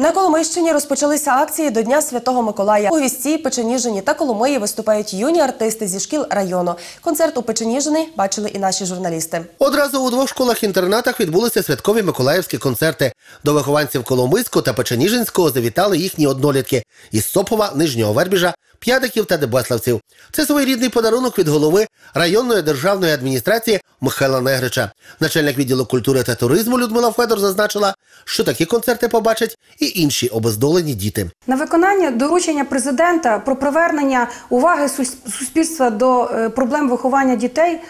На Коломийщині розпочалися акції до Дня Святого Миколая. У Гвісті, Печеніжині та Коломиї виступають юні артисти зі шкіл району. Концерт у Печеніжині бачили і наші журналісти. Одразу у двох школах-інтернатах відбулися святкові миколаївські концерти. До вихованців Коломийського та Печеніжинського завітали їхні однолітки із Сопова, Нижнього Вербіжа, П'ядиків та Дебеславців. Це своєрідний подарунок від голови районної державної адміністрації Михайла Негрича. Начальник відділу культури та туризму Людмила Федор зазначила, що такі концерти побачать і інші обездолені діти. На виконання доручення президента про привернення уваги суспільства до е, проблем виховання дітей,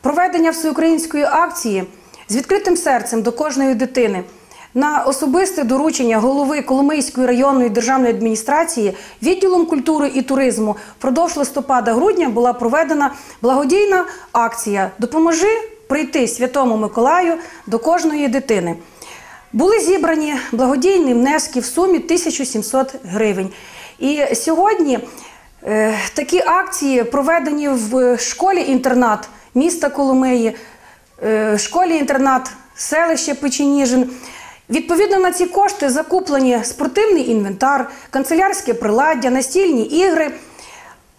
проведення всеукраїнської акції з відкритим серцем до кожної дитини. На особисте доручення голови Коломийської районної державної адміністрації відділом культури і туризму впродовж листопада-грудня була проведена благодійна акція Допоможи прийти Святому Миколаю до кожної дитини. Були зібрані благодійні внески в сумі 1700 гривень. І сьогодні е, такі акції проведені в школі-інтернат міста Коломиї, е, школі-інтернат селища Печеніжин. Відповідно на ці кошти закуплені спортивний інвентар, канцелярське приладдя, настільні ігри,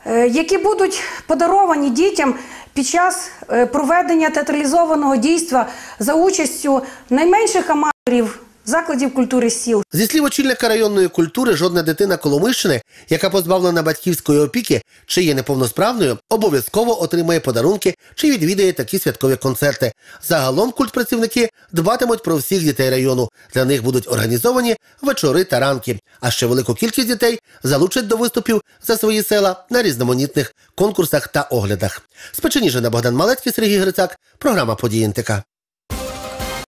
е, які будуть подаровані дітям під час е, проведення театралізованого дійства за участю найменших аматорів закладів культури сіл. Зі слів очільника районної культури, жодна дитина Коломийщини, яка позбавлена батьківської опіки чи є неповносправною, обов'язково отримає подарунки чи відвідає такі святкові концерти. Загалом культпрацівники дбатимуть про всіх дітей району. Для них будуть організовані вечори та ранки. А ще велику кількість дітей залучать до виступів за свої села на різноманітних конкурсах та оглядах. З Печеніжина Богдан Малецький, Сергій Грицак, програма «Події НТК».